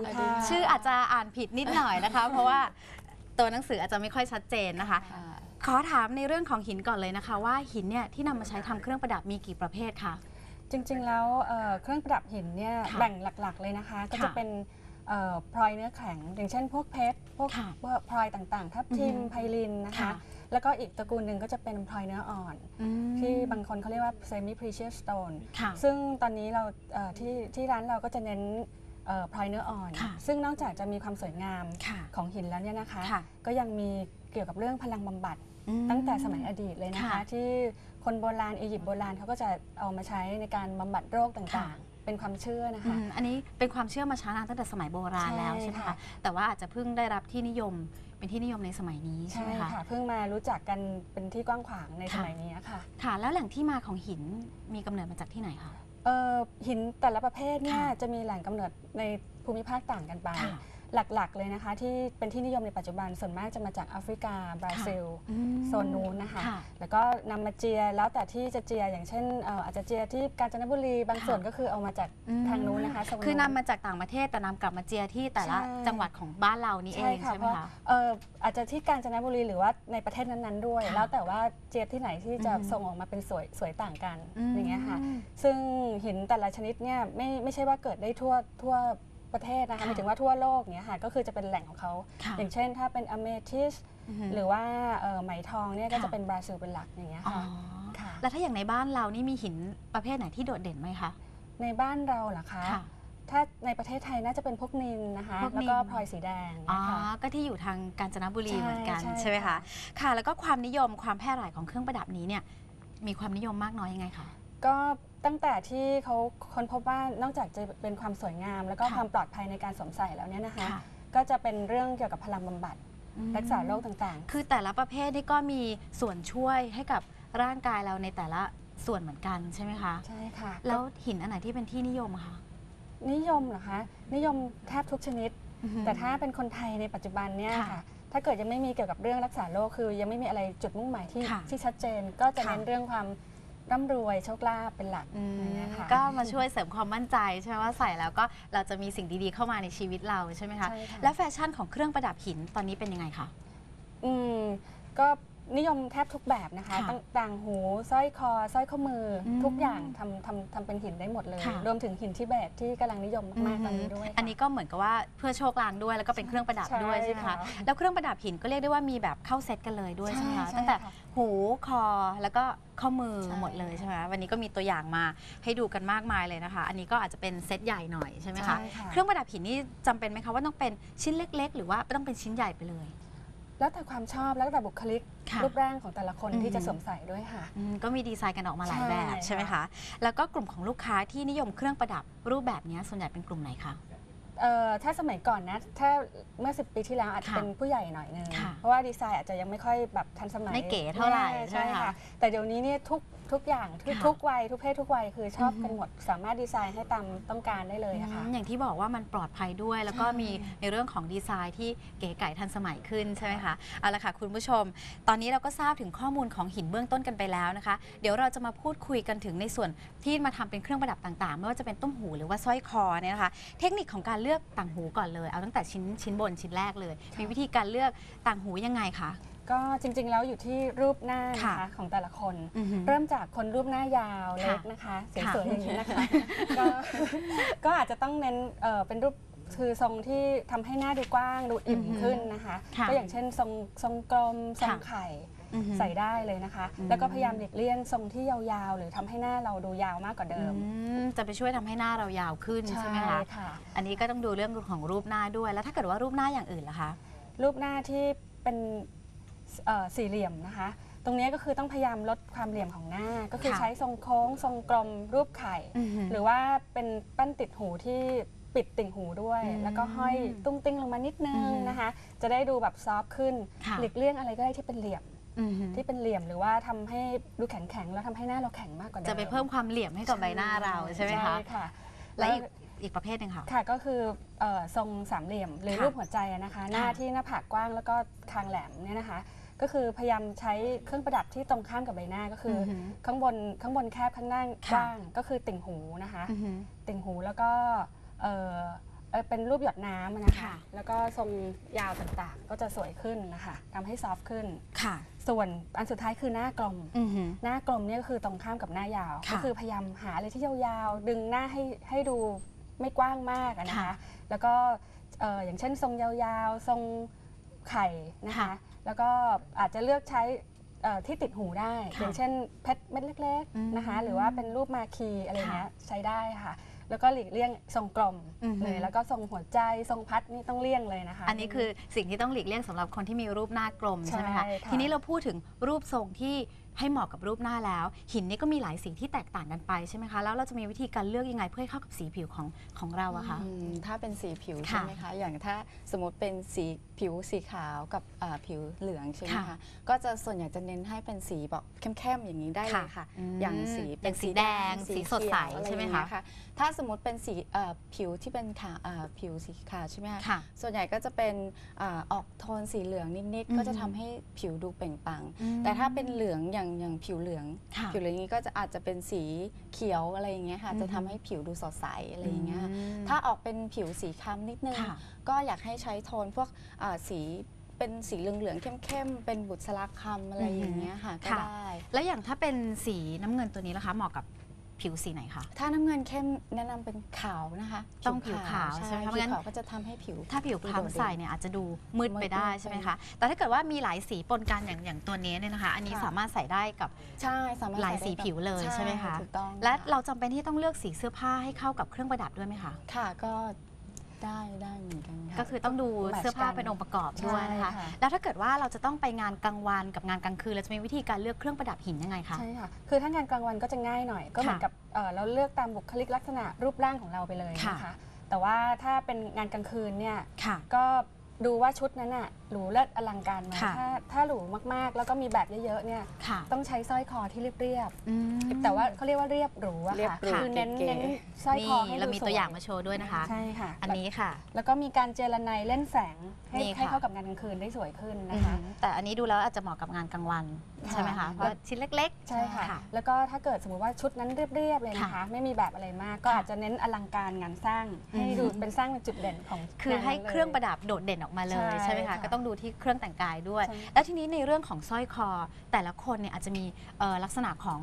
สดีค่ะชื่ออาจจะอ่านผิดนิดหน่อยนะคะ เพราะว่าตัวหนังสืออาจจะไม่ค่อยชัดเจนนะคะค่ะขอถามในเรื่องของหินก่อนเลยนะคะ ว่าหินเนี่ยที่นำมาใช้ทำเครื่องประดับมีกี่ประเภทคะจริงๆแล้วเอ่อเครื่องประดับหินเนี่ยค่ะแบ่งหลักๆเลยนะคะ ก็จะค่ะเป็นเอ่อพลอยเนื้อแข็ง อย่างเช่นพวกเพชรพวกค่ะพวกพลอยต่างๆ ทับทิมอือฮึไพลินนะคะค่ะแล้วก็อีกตระกูลหนึ่งก็จะเป็นพลอยเนื้ออ่อนอืมที่บางคนเขาเรียกว่า semi precious stone ค่ะซึ่งตอนนี้เราเอ่อที่ที่ร้านเราก็จะเน้นเอ่อ พลอยเนื้ออ่อน ค่ะซึ่งนอกจากจะมีความสวยงามค่ะของหินแล้วเนี่ยนะคะ ค่ะ ก็ยังมีเกี่ยวกับเรื่องพลังบำบัด อืมตั้งแต่สมัยอดีตเลยนะคะ ค่ะที่คนโบราณอียิปต์โบราณเขาก็จะเอามาใช้ในการบำบัดโรคต่าค่ะ งๆ เป็นความเชื่อนะอืคะ มอันนี้เป็นความเชื่อมาช้านานตั้งแต่สมัยโบราณใช่แล้วใช่ไหมค่ะ คะแต่ว่าอาจจะเพิ่งได้รับที่นิยมเป็นที่นิยมในสมัยนี้ใช่ใช่ไหมคะ ค่ะ เพิ่งมารู้จักกันเป็นที่กว้างขวางในค่ะ สมัยนี้ค่ะ ค่ะ แล้วแหล่งที่มาของหินมีกำเนิดมาจากที่ไหนคะ เอ่อหินแต่ละประเภทเนี่ยค่ะจะมีแหล่งกำเนิดในภูมิภาคต่างกันไป ค่ะ หลักๆ เลยนะคะ ที่เป็นที่นิยมในปัจจุบันส่วนมากจะมาจากแอฟริกาบราซิลอืมโซนนู้นนะคะค่ะแล้วก็นำมาเจียแล้วแต่ที่จะเจียอย่างเช่นเอ่ออาจจะเจียที่กาญจนบุรีบางค่ะส่วนก็คือเอามาจากอืมทางนู้นนะคะโซคือนำมาจากต่างประเทศแต่นำกลับมาเจียที่แต่ละใช่จังหวัดของบ้านเรานี่เอใช่งค่ะใช่ไหเพมราะคะเอ่ออาจจะที่กาญจนบุรีหรือว่าในประเทศนั้นๆด้วยค่ะแล้วแต่ว่าเจียที่ไหนที่จะอืมส่งออกมาเป็นสวยสวยต่างกันมอย่างเงี้ยค่ะซึ่งหินแต่ละชนิดเนี่ยไม่ไม่ใช่ว่าเกิดได้ทั่วทั่ว ประเทศนะคะค่ะหมายถึงว่าทั่วโลกเนี้ยค่ะก็คือจะเป็นแหล่งของเขาค่ะอย่างเช่น ถ้าเป็นอเมทิสมหรือว่าเอ่อไหมทองเนี่ยก็ค่ะจะเป็นบราซิลเป็นหลักอย่างเงี้ยอ๋อค่ะค่ะแล้วถ้าอย่างในบ้านเรานี่มีหินประเภทไหนที่โดดเด่นไหมคะในบ้านเราเหรอคะค่ะถ้าในประเทศไทยน่าจะเป็นพวกนินนะคะพวกนิลแล้วก็พลอยสีแดงอ๋อนะคะก็ที่อยู่ทางกาญจนบุรีใช่เหมือนกันใช่ใช่ไหมคะค่ะค่ะ แล้วก็ความนิยมความแพร่หลายของเครื่องประดับนี้เนี่ยมีความนิยมมากน้อยยังไงคะ ก็ตั้งแต่ที่เขาค้นพบว่านอกจากจะเป็นความสวยงาม แล้วก็ค่ะความปลอดภัยในการสวมใส่แล้วเนี่ยนะคะ ค่ะ ก็จะเป็นเรื่องเกี่ยวกับพลังบำบัดอืมรักษาโรคต่าง คือแต่ละประเภทนี่ก็มีส่วนช่วยให้กับร่างกายเราในแต่ละส่วนเหมือนกันใช่ไหมคะ ๆ ใช่ค่ะแล้วหินอันไหนที่เป็นที่นิยมอะคะนิยมเหรอคะนิยมแทบทุกชนิดแต่ถ้าเป็นคนไทยในปัจจุบันเนี่ยค่ะค่ะถ้าเกิดยังไม่มีเกี่ยวกับเรื่องรักษาโรคคือยังไม่มีอะไรจุดมุ่งหมายที่ค่ะที่ชัดเจน ก็จะค่ะ เน้นเรื่องความ ร่ำรวยโชคลาภเป็นหลักอืมอย่างเงี้ยค่ะก็มาช่วยเสริมความมั่นใจใช่ไหมว่าใส่แล้วก็เราจะมีสิ่งดีๆเข้ามาในชีวิตเราใช่ไหมคะใช่ค่ะและแฟชั่นของเครื่องประดับหินตอนนี้เป็นยังไงคะ อืมก็ นิยมแทบทุกแบบนะคะค่ะตั้งต่างหูสร้อยคอสร้อยข้อมืออม ทุกอย่างทำทำทำเป็นหินได้หมดเลย ค่ะ รวมถึงหินทิเบตที่กำลังนิยมมากๆตอนนี้ด้วยค่ะ อันนี้ก็เหมือนกับว่าเพื่อโชคลางด้วยแล้วก็เป็นเครื่องประดับใช่ด้วยใช่ไหมคะค่ะแล้วเครื่องประดับหินก็เรียกได้ว่ามีแบบเข้าเซตกันเลยด้วยใช่ไหมคะใช่ตั้งแต่ค่ะหูคอแล้วก็ข้อมือใช่หมดเลยใช่ไหมวันนี้ก็มีตัวอย่างมาให้ดูกันมากมายเลยนะคะ อันนี้ก็อาจจะเป็นเซตใหญ่หน่อยใช่ไหมคะใช่ค่ะ เครื่องประดับหินนี่จำเป็นไหมคะว่าต้องเป็นชิ้นเล็ก ๆ หรือว่าต้องเป็นชิ้นใหญ่ไปเลย แล้วแต่ความชอบแล้วแต่บุคลิกค่ะ รูปร่างของแต่ละคนอืมที่จะสวมใส่ด้วยค่ะ อืมก็มีดีไซน์กันออกมาหลายใช่แบบใช่ไหมค่ะคะ แล้วก็กลุ่มของลูกค้าที่นิยมเครื่องประดับรูปแบบนี้ส่วนใหญ่เป็นกลุ่มไหนคะ เอ่อถ้าสมัยก่อนนะ ถ้าเมื่อ 10 ปีที่แล้วอาจจะค่ะเป็นผู้ใหญ่หน่อยนึง ค่ะเพราะว่าดีไซน์อาจจะยังไม่ค่อยแบบทันสมัยไม่เก๋เท่าไหร่ใช่ใช่ไหมคะ ค่ะ แต่เดี๋ยวนี้เนี่ยทุก ทุกอย่างทุกค่ะ ทุกวัยทุกเพศทุกวัยคือชอบอือฮึกันหมด สามารถดีไซน์ให้ตามต้องการได้เลยอะค่ะอืมอย่างที่บอกว่ามันปลอดภัยด้วย แล้วก็ใช่มีในเรื่องของดีไซน์ที่เก๋ไก่ทันสมัยขึ้นใช่ไหมคะเอาละค่ะคุณผู้ชม ตอนนี้เราก็ทราบถึงข้อมูลของหินเบื้องต้นกันไปแล้วนะคะ เดี๋ยวเราจะมาพูดคุยกันถึงในส่วนที่มาทำเป็นเครื่องประดับต่างๆ ไม่ว่าจะเป็นต้มหูหรือว่าสร้อยคอเนี่ยนะคะ เทคนิคของการเลือกต่างหูก่อนเลย เอาตั้งแต่ชิ้นชิ้นบนชิ้นแรกเลย มีวิธีการเลือกต่างหูยังไงคะ ก็จริงๆแล้วอยู่ที่รูปหน้านะค่ะคะของแต่ละคน อือหือ เริ่มจากคนรูปหน้ายาวค่ะเล็กนะคะสค่ะ วยๆอย่างนี้นะคะก็ก็อาจจะต้องเน้นเอ่อเป็นรูปคือทรงที่ทำให้หน้าดูกว้างดูอิ่มอือหือขึ้นนะคะค่ะก็อย่างเช่นทรงทรงกลมทรงค่ะ ไข่ อือหือ ใส่ได้เลยนะคะ อืม แล้วก็พยายามหลีกเลี่ยงทรงที่ยาวๆ หรือทำให้หน้าเราดูยาวมากกว่าเดิมอืมจะไปช่วยทำให้หน้าเรายาวขึ้นใช่ไหมคะ ค่ะ อันนี้ก็ต้องดูเรื่องของรูปหน้าด้วย แล้วถ้าเกิดว่ารูปหน้าอย่างอื่นล่ะคะ รูปหน้าที่เป็น เอ่อสี่เหลี่ยมนะคะ ตรงนี้ก็คือต้องพยายามลดความเหลี่ยมของหน้า ก็คือค่ะใช้ทรงโค้ง ทรงกลมรูปไข่ หรือว่าเป็นปั้นติดหูที่ปิดติ่งหูด้วย อืมแล้วก็ห้อยตุ้งติ้งลงมานิดนึงอืมนะคะ จะได้ดูแบบซอฟต์ขึ้นค่ะ หลีกเลี่ยงอะไรก็ได้ที่เป็นเหลี่ยมอือหือที่เป็นเหลี่ยมหรือว่าทำให้ดูแข็งๆแล้วทำให้หน้าเราแข็งมากกว่าเดิมจะไปเพิ่มความเหลี่ยมให้กับใบหน้าเราใช่ไหมคะใช่ค่ะ และอีกอีกประเภทหนึ่งค่ะ ค่ะก็คือเอ่อทรงสามเหลี่ยมหรือค่ะรูปหัวใจอะนะคะ หน้าที่หน้าผากกว้างแล้วก็คางแหลมเนี่ยนะคะ ก็คือพยายามใช้เครื่องประดับที่ตรงข้ามกับใบหน้าก็คือออหือข้างบนข้างบนแคบข้างล่างค่ะกว้างก็คือติ่งหูนะคะอือหือติ่งหูแล้วก็เอ่อเอ่อเป็นรูปหยดน้ำอะนะคะ ค่ะ แล้วก็ทรงยาวต่างๆ ก็จะสวยขึ้นนะคะทำให้ซอฟต์ขึ้น ค่ะส่วนอันสุดท้ายคือหน้ากลม อือหือ หน้ากลมเนี่ยก็คือตรงข้ามกับหน้ายาว ค่ะก็คือพยายามหาอะไรที่ยาวๆ ดึงหน้าให้ให้ดูไม่กว้างมากอะนะคะ ค่ะแล้วก็เอ่ออย่างเช่นทรงยาวๆ ทรง ไข่นะคะค่ะแล้วก็อาจจะเลือกใช้เอ่อที่ติดหูได้ค่ะอย่างเช่นเพชรเม็ดเล็กอืมๆนะคะ หรือว่าเป็นรูปมาคีอะไรค่ะเงี้ยใช้ได้ค่ะ แล้วก็หลีกเลี่ยงทรงกลมอือฮึเลยแล้วก็ทรงหัวใจทรงพัดนี่ต้องเลี่ยงเลยนะคะ อันนี้คือสิ่งที่ต้องหลีกเลี่ยงสำหรับคนที่มีรูปหน้ากลมใช่ใช่ไหมคะค่ะทีนี้เราพูดถึงรูปทรงที่ ให้เหมาะกับรูปหน้าแล้ว หินนี่ก็มีหลายสีที่แตกต่างกันไปใช่ไหมคะแล้วเราจะมีวิธีการเลือกยังไงเพื่อให้เข้ากับสีผิวของของเราอะคะอืมถ้าเป็นสีผิวค่ะใช่ไหมคะ อย่างถ้าสมมติเป็นสีผิวสีขาวกับอ่าผิวเหลืองใช่ไหมค่ะคะ ก็จะส่วนใหญ่จะเน้นให้เป็นสีแบบเข้มๆอย่างนี้ได้เลยค่ะอืมอย่างสีอย่างสีแดง สีสดใสเขียวอรใช่ไหมอย่างเงี้คะยถ้าสมมติเป็นสีเอ่อผิวที่เป็นขาวอ่าผิวสีขาวใช่ไหมคะ ค่ะ ส่วนใหญ่ก็จะเป็นอาออกโทนสีเหลืองนิดอืๆมก็จะทำให้ผิวดูเปล่งปลังอืมแต่ถ้าเป็นเหลืองอย่างอย่างผิวเหลือง ค่ะ ผิวเหลืองนี้ก็จะอาจจะเป็นสีเขียวอะไรอย่างเงี้ยค่ะอืมจะทำให้ผิวดูสดใสอะไรอย่างเงี้ยอืมถ้าออกเป็นผิวสีคล้ำนิดนึง ค่ะ ก็อยากให้ใช้โทนพวกอ่าสีเป็นสีเหลืองๆเข้มๆ เป็นบุษราคำอะไรอย่างเงี้ยค่ะก็ค่ะ ได้ แล้วอย่างถ้าเป็นสีน้ำเงินตัวนี้ล่ะคะ เหมาะกับ ผิวสีไหนคะ ถ้าน้ำเงินเข้มแนะนำเป็นขาวนะคะต้องผิวขาวใช่ใช่ไหมคะผิไม่งั้วนขาวก็จะทำให้ผิว ถ้าผิวคล้ำใส่เนี่ยอาจจะดูมืดไปได้ใช่ไหมคะแต่ถ้าเกิดว่ามีหลายสีปนกันอย่างอย่างตัวนี้เนี่ยนะคะ อันนี้ค่ะ สามารถใส่ได้กับ ใช่สามารถหลายใได้สีกับผิวเลยใช่ไหมคะ ถูกต้องและค่เราจำเป็นที่ต้องเลือกสีเสื้อผ้าให้เข้ากับเครื่องประดับด้วยไหมคะ ค่ะก็ ได้ได้เหมือนกันค่ะ ก็คือต้องดูแมทช์เสื้อผ้ากันเป็นองค์ประกอบด้วยนะคะใช่ค่ะ แล้วถ้าเกิดว่าเราจะต้องไปงานกลางวันกับงานกลางคืนเราจะมีวิธีการเลือกเครื่องประดับหินยังไงคะ ใช่ค่ะ คือถ้างานกลางวันก็จะง่ายหน่อย ก็เหมือนกับเอ่อเราเลือกตามบุคลิกลักษณะรูปร่างของเราไปเลยนะค่ะ คะ แต่ว่าถ้าเป็นงานกลางคืนเนี่ย ค่ะ ก็ ดูว่าชุดนั้นอะหรูเลิศอลังการไหมค่ะถ้าถ้าหรูมากๆ แล้วก็มีแบบเยอะๆเนี่ยค่ะต้องใช้สร้อยคอที่เรียบอืมๆแต่ว่าเขาเรียกว่าเรียบหรูอะเรียบค่ะหรูคือเน้นเก๋ๆ เน้นสร้อยนี่คอให้เราดูมีสตัวอย่างมาโชว์ด้วยนะคะ ใช่ค่ะอันนี้ค่ะ แล้วก็มีการเจรไนเล่นแสงให้นี่ค่ะ ให้เข้ากับงานกลางคืนได้สวยขึ้นอืนะมคะ แต่อันนี้ดูแล้วอาจจะเหมาะกับงานกลางวัน ใช่ไหมคะค่ะเพราะชิ้นเล็กใช่ค่ะค่ะ แล้วก็ถ้าเกิดสมมติว่าชุดนั้นเรียบๆเลยนะคะ ค่ะไม่มีแบบอะไรมาก ก็ค่ะอาจจะเน้นอลังการงานสร้างอืมให้ดูเป็นสร้างเป็นจุดเด่นของคือให้งานนั้นลย เครื่องประดับโดดเด่นออกมาเลยใช่ใช่ไหมคะค่ะก็ต้องดูที่เครื่องแต่งกายด้วยใช่แล้วทีนี้ในเรื่องของสร้อยคอ แต่ละคนเนี่ยอาจจะมีเอ่อลักษณะของ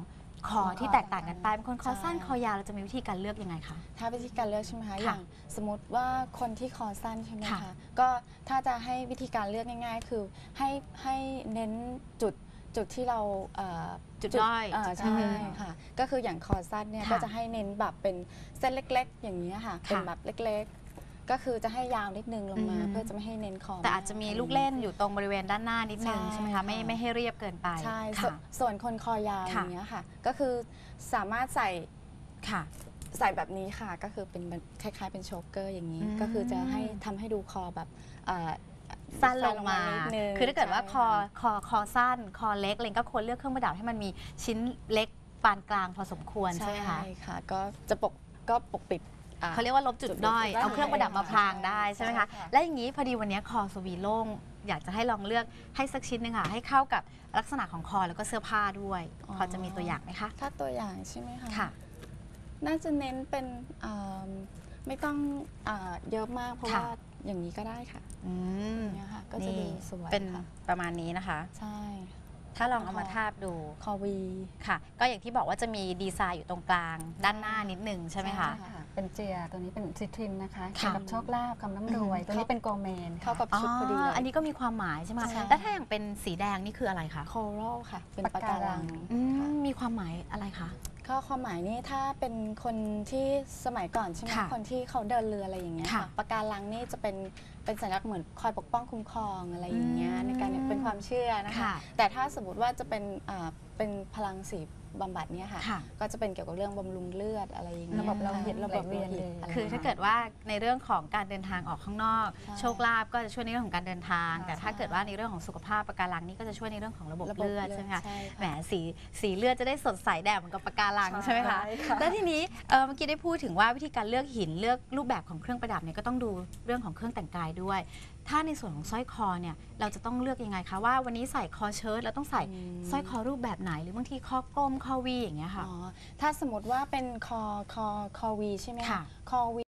คอที่แตกต่างกันไปบางคนคอสั้นใช่คอยาวเราจะมีวิธีการเลือกยังไงคะถ้าวิธีการเลือกใช่ไหมคะค่ะอย่างสมมติว่าคนที่คอสั้นใช่ไหมค่ะคะก็ถ้าจะให้วิธีการเลือกง่าย ๆ คือให้ให้เน้นจุดจุดที่เราเอ่อจุดด้อยาจุดใช่อืมค่ะก็คืออย่างคอสั้นเนี่ยค่ะก็จะให้เน้นแบบเป็นเส้นเล็ก ๆ อย่างนี้ยค่ะเป็นแบบเล็กๆ ก็คือจะให้ยาวนิดนึงลงมาอืม เพื่อจะไม่ให้เน้นคอแต่อาจจะมีลูกเล่นอยู่ตรงบริเวณด้านหน้านิดนึงใช่ใช่ไหมคะไม่ค่ะไม่ให้เรียบเกินไปใช่ส่วค่ะ นส่วนคนคอยาวอค่ะ ย่างเงี้ยค่ะ ก็คือสามารถใส่ค่ะ ใส่แบบนี้ค่ะ ก็คือเป็นแบบคล้ายๆ เป็นโชกเกอร์อย่างนี้ อืม ก็คือจะให้ทำให้ดูคอแบบเอ่อสั้นลงมา นิดนึงคือถ้าเกิดว่าใช่คอคอคอสั้น คอเล็กอะไรก็ควรเลือกเครื่องประดับให้มันมีชิ้นเล็กปานกลางพอสมควรใช่ไหมคะใช่ค่ะก็จะปกก็ปกปิด อะเขาเรียกว่าลบจุดด้อย จุดด้อยเอาเครื่องประดับมาพรางได้ใช่ไหมคะ ใช่ค่ะ และอย่างนี้พอดีวันนี้คอสวีโล่งอยากจะให้ลองเลือกให้สักชิ้นหนึงค่ะ ให้เข้ากับลักษณะของคอแล้วก็เสื้อผ้าด้วย พอจะมีตัวอย่างไหมคะ ถ้าตัวอย่างใช่ไหมคะค่ะ น่าจะเน้นเป็นอ่าไม่ต้องอาเยอะมากเพราะค่ะ ว่าอย่างนี้ก็ได้ค่ะอืมอย่างเงี้ยค่ะก็จะดูสวยเป็นค่ะประมาณนี้นะคะ ใช่ ถ้าลองเอามาทาบดูคอวีค่ะ ก็อย่างที่บอกว่าจะมีดีไซน์อยู่ตรงกลางด้านหน้านิดนึงใช่ไหมคะใช่ค่ะเป็นเจียตัวนี้เป็นซิทรินนะคะค่ะเกี่ยวกับโชคลาภคำน้ำรวยอืมตัวนี้เป็นโกเมนเข้ากับชุดพอดีเลยอันนี้ก็มีความหมายใช่ไหมใช่แล้วถ้าอย่างเป็นสีแดงนี่คืออะไรคะโคโรค่ะ เป็นปะการังอืมค่ะมีความหมายอะไรคะก็ความหมายนี่ถ้าเป็นคนที่สมัยก่อนใช่ไหมค่ะคนที่เขาเดินเรืออะไรอย่างเงี้ยค่ะค่ะปะการังนี่จะเป็น เป็นสัญลักษณ์เหมือนคอยปกป้องคุ้มครองอะไรอย่างเงี้ยในการเป็นความเชื่อนะคะ แต่ถ้าสมมติว่าจะเป็น เป็นพลังสีบำบัดเนี่ยค่ะ ค่ะ ก็จะเป็นเกี่ยวกับเรื่องบำรุงเลือดอะไรอย่างเงี้ยระบบเราเห็นระบบไหลเวียนโลหิตเลยะไรคือถ้าเกิดว่าในเรื่องของการเดินทางออกข้างนอก ใช่โชคลาภก็จะช่วยในเรื่องของการเดินทาง ใช่ แต่ถ้าเกิดว่าในเรื่องของสุขภาพปะการังนี่ก็จะช่วยในเรื่องของระบบระบบเลือดใช่ไหมคะใช่แหมสีสีเลือดจะได้สดใสแดงเหมือนกับปะการังใช่ไหมคะใช่ค่ะแล้วทีนี้เอ่อเมื่อกี้ได้พูดถึงว่าวิธีการเลือกหินเลือกรูปแบบของเครื่องประดับเนี่ยก็ต้องดูเรื่องของเครื่องแต่งกายด้วย ถ้าในส่วนของสร้อยคอเนี่ยเราจะต้องเลือกยังไงคะว่าวันนี้ใส่คอเชิ้ตแล้วต้องใส่อืมสร้อยคอรูปแบบไหน หรือบางทีคอกลมคอวีอย่างเงี้ยค่ะ อ๋อ ถ้าสมมติว่าเป็นคอ คอ คอวีใช่ไหมค่ะคอวี